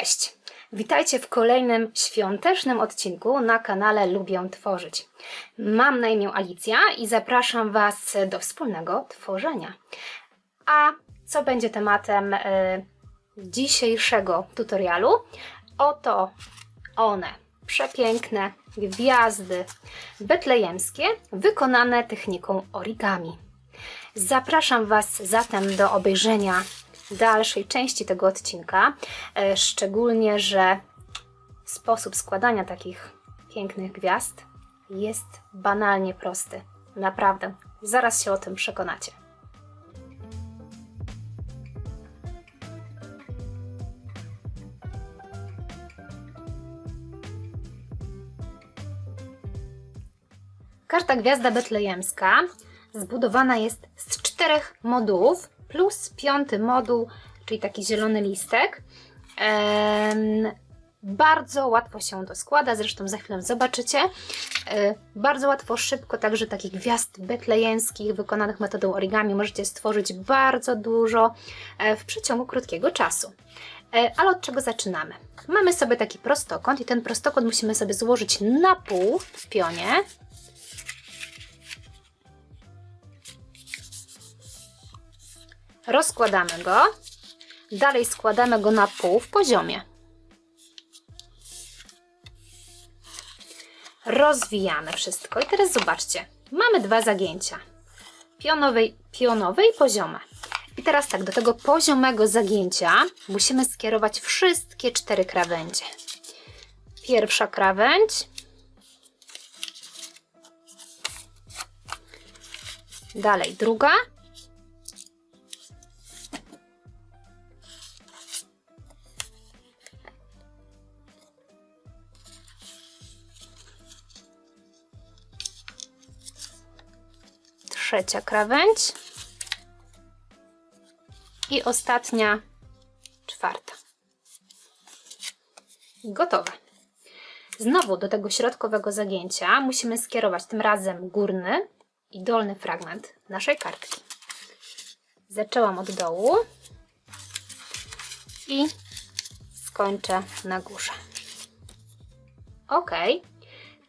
Cześć! Witajcie w kolejnym świątecznym odcinku na kanale Lubię Tworzyć. Mam na imię Alicja i zapraszam Was do wspólnego tworzenia. A co będzie tematem e, dzisiejszego tutorialu? Oto one, przepiękne gwiazdy betlejemskie wykonane techniką origami. Zapraszam Was zatem do obejrzenia dalszej części tego odcinka. E, Szczególnie, że sposób składania takich pięknych gwiazd jest banalnie prosty. Naprawdę, zaraz się o tym przekonacie. Karta Gwiazda Betlejemska zbudowana jest z czterech modułów plus piąty moduł, czyli taki zielony listek. Bardzo łatwo się to składa, zresztą za chwilę zobaczycie. E, bardzo łatwo, szybko, także takich gwiazd betlejemskich wykonanych metodą origami możecie stworzyć bardzo dużo e, w przeciągu krótkiego czasu. E, Ale od czego zaczynamy? Mamy sobie taki prostokąt i ten prostokąt musimy sobie złożyć na pół w pionie. Rozkładamy go. Dalej składamy go na pół w poziomie. Rozwijamy wszystko. I teraz zobaczcie. Mamy dwa zagięcia. Pionowe, pionowe i poziome. I teraz tak, do tego poziomego zagięcia musimy skierować wszystkie cztery krawędzie. Pierwsza krawędź. Dalej druga. Trzecia krawędź i ostatnia, czwarta. Gotowe. Znowu do tego środkowego zagięcia musimy skierować tym razem górny i dolny fragment naszej kartki. Zaczęłam od dołu i skończę na górze. Ok.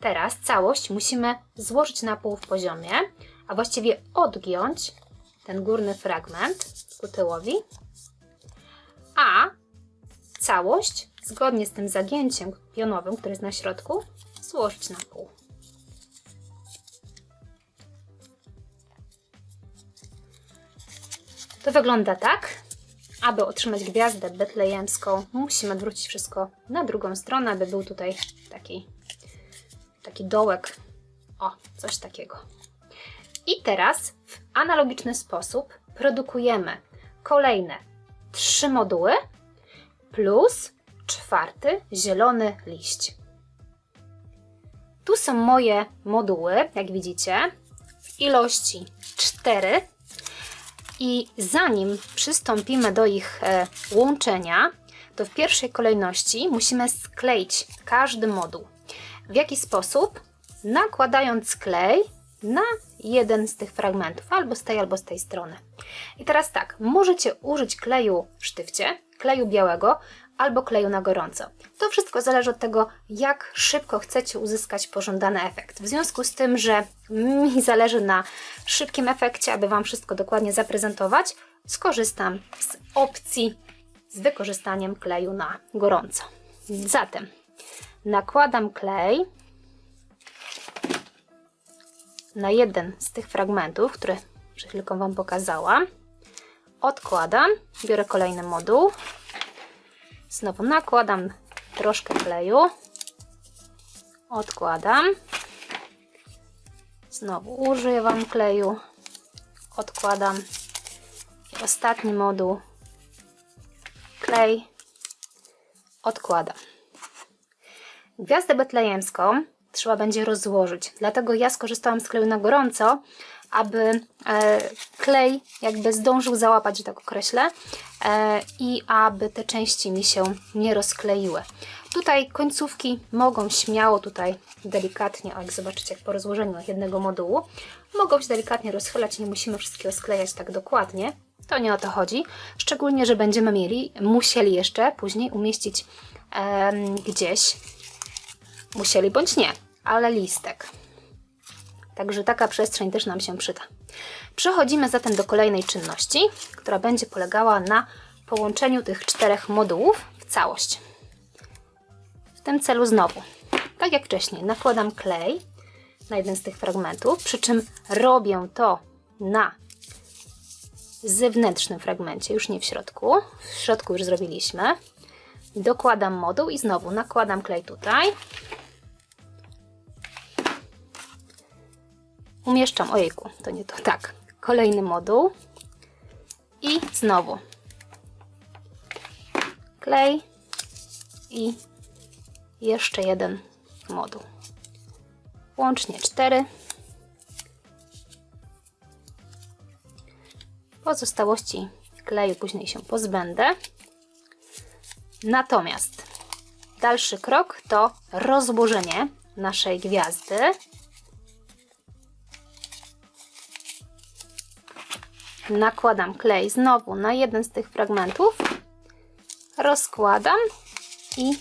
Teraz całość musimy złożyć na pół w poziomie, a właściwie odgiąć ten górny fragment ku tyłowi, a całość, zgodnie z tym zagięciem pionowym, które jest na środku, złożyć na pół. To wygląda tak. Aby otrzymać gwiazdę betlejemską, musimy odwrócić wszystko na drugą stronę, aby był tutaj taki, taki dołek. O, coś takiego. I teraz w analogiczny sposób produkujemy kolejne trzy moduły plus czwarty zielony liść. Tu są moje moduły, jak widzicie, w ilości 4. I zanim przystąpimy do ich e, łączenia, to w pierwszej kolejności musimy skleić każdy moduł. W jaki sposób? Nakładając klej na jeden z tych fragmentów, albo z tej, albo z tej strony. I teraz tak, możecie użyć kleju w sztywcie, kleju białego, albo kleju na gorąco. To wszystko zależy od tego, jak szybko chcecie uzyskać pożądany efekt. W związku z tym, że mi zależy na szybkim efekcie, aby Wam wszystko dokładnie zaprezentować, skorzystam z opcji z wykorzystaniem kleju na gorąco. Zatem nakładam klej na jeden z tych fragmentów, które przed chwilką Wam pokazałam. Odkładam, biorę kolejny moduł. Znowu nakładam troszkę kleju. Odkładam. Znowu używam kleju. Odkładam. I ostatni moduł. Klej. Odkładam. Gwiazdę betlejemską trzeba będzie rozłożyć. Dlatego ja skorzystałam z kleju na gorąco, aby e, klej jakby zdążył załapać, że tak określę, e, i aby te części mi się nie rozkleiły. Tutaj końcówki mogą śmiało tutaj delikatnie, o jak zobaczycie, jak po rozłożeniu jednego modułu, mogą się delikatnie rozchylać, nie musimy wszystkiego sklejać tak dokładnie. To nie o to chodzi. Szczególnie, że będziemy mieli, musieli jeszcze później umieścić gdzieś, musieli bądź nie, ale listek. Także taka przestrzeń też nam się przyda. Przechodzimy zatem do kolejnej czynności, która będzie polegała na połączeniu tych czterech modułów w całość. W tym celu znowu, tak jak wcześniej, nakładam klej na jeden z tych fragmentów, przy czym robię to na zewnętrznym fragmencie, już nie w środku. W środku już zrobiliśmy. Dokładam moduł i znowu nakładam klej tutaj. Umieszczam, ojejku, to nie to, tak, kolejny moduł i znowu klej i jeszcze jeden moduł. Łącznie cztery. Pozostałości kleju później się pozbędę. Natomiast dalszy krok to rozłożenie naszej gwiazdy. Nakładam klej znowu na jeden z tych fragmentów, rozkładam i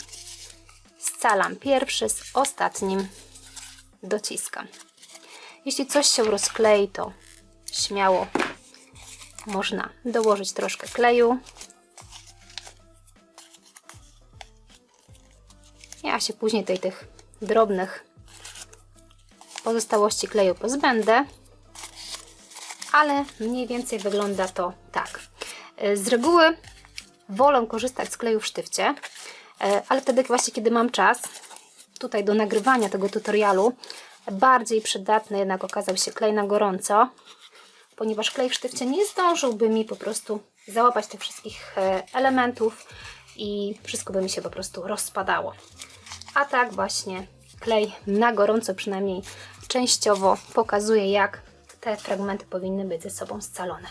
scalam pierwszy z ostatnim dociskam. Jeśli coś się rozklei, to śmiało można dołożyć troszkę kleju. Ja się później tej, tych drobnych pozostałości kleju pozbędę, ale mniej więcej wygląda to tak. Z reguły wolę korzystać z kleju w sztywcie, e, ale wtedy właśnie, kiedy mam czas, tutaj do nagrywania tego tutorialu, bardziej przydatny jednak okazał się klej na gorąco, ponieważ klej w sztywcie nie zdążyłby mi po prostu załapać tych wszystkich e, elementów i wszystko by mi się po prostu rozpadało. A tak właśnie klej na gorąco przynajmniej częściowo pokazuje jak te fragmenty powinny być ze sobą scalone.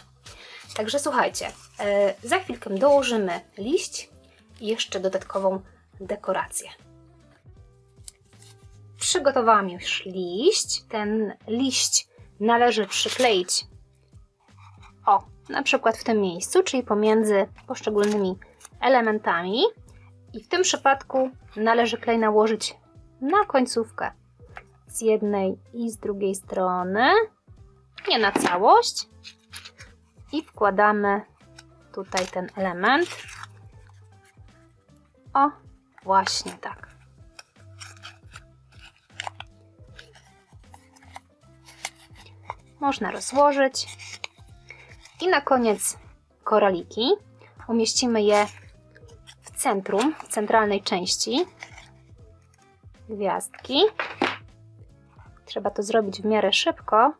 Także słuchajcie, e, za chwilkę dołożymy liść i jeszcze dodatkową dekorację. Przygotowałam już liść. Ten liść należy przykleić o, na przykład w tym miejscu, czyli pomiędzy poszczególnymi elementami. I w tym przypadku należy klej nałożyć na końcówkę z jednej i z drugiej strony, nie na całość. I wkładamy tutaj ten element. O, właśnie tak. Można rozłożyć. I na koniec koraliki. Umieścimy je w centrum, w centralnej części gwiazdki. Trzeba to zrobić w miarę szybko,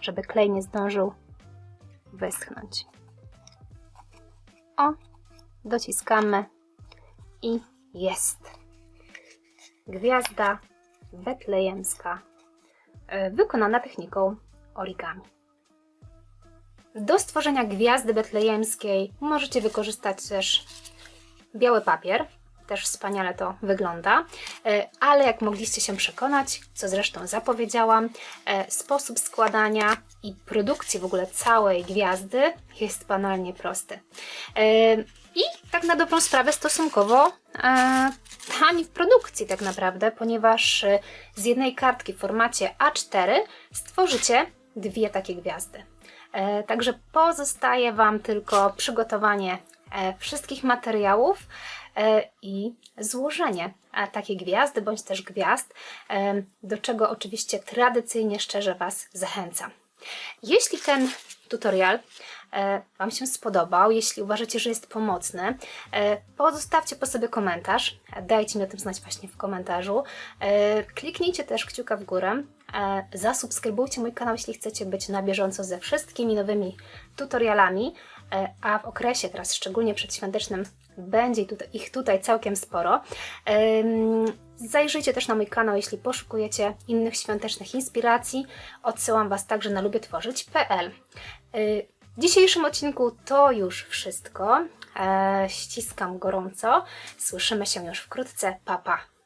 żeby klej nie zdążył wyschnąć. O, dociskamy i jest. Gwiazda betlejemska, e, wykonana techniką origami. Do stworzenia gwiazdy betlejemskiej możecie wykorzystać też biały papier. Też wspaniale to wygląda. E, Ale jak mogliście się przekonać, co zresztą zapowiedziałam, e, sposób składania i produkcji w ogóle całej gwiazdy jest banalnie prosty. E, I tak na dobrą sprawę stosunkowo tani w produkcji tak naprawdę, ponieważ z jednej kartki w formacie A4 stworzycie dwie takie gwiazdy. Także pozostaje Wam tylko przygotowanie wszystkich materiałów i złożenie e, takiej gwiazdy bądź też gwiazd, e, do czego oczywiście tradycyjnie szczerze Was zachęcam. Jeśli ten tutorial e, Wam się spodobał, jeśli uważacie, że jest pomocny, e, pozostawcie po sobie komentarz, dajcie mi o tym znać właśnie w komentarzu. E, Kliknijcie też kciuka w górę, e, zasubskrybujcie mój kanał, jeśli chcecie być na bieżąco ze wszystkimi nowymi tutorialami, e, a w okresie teraz, szczególnie przedświątecznym, będzie ich tutaj całkiem sporo. Zajrzyjcie też na mój kanał, jeśli poszukujecie innych świątecznych inspiracji. Odsyłam Was także na lubietworzyć.pl. Y, W dzisiejszym odcinku to już wszystko. E, Ściskam gorąco. Słyszymy się już wkrótce. Papa. Pa.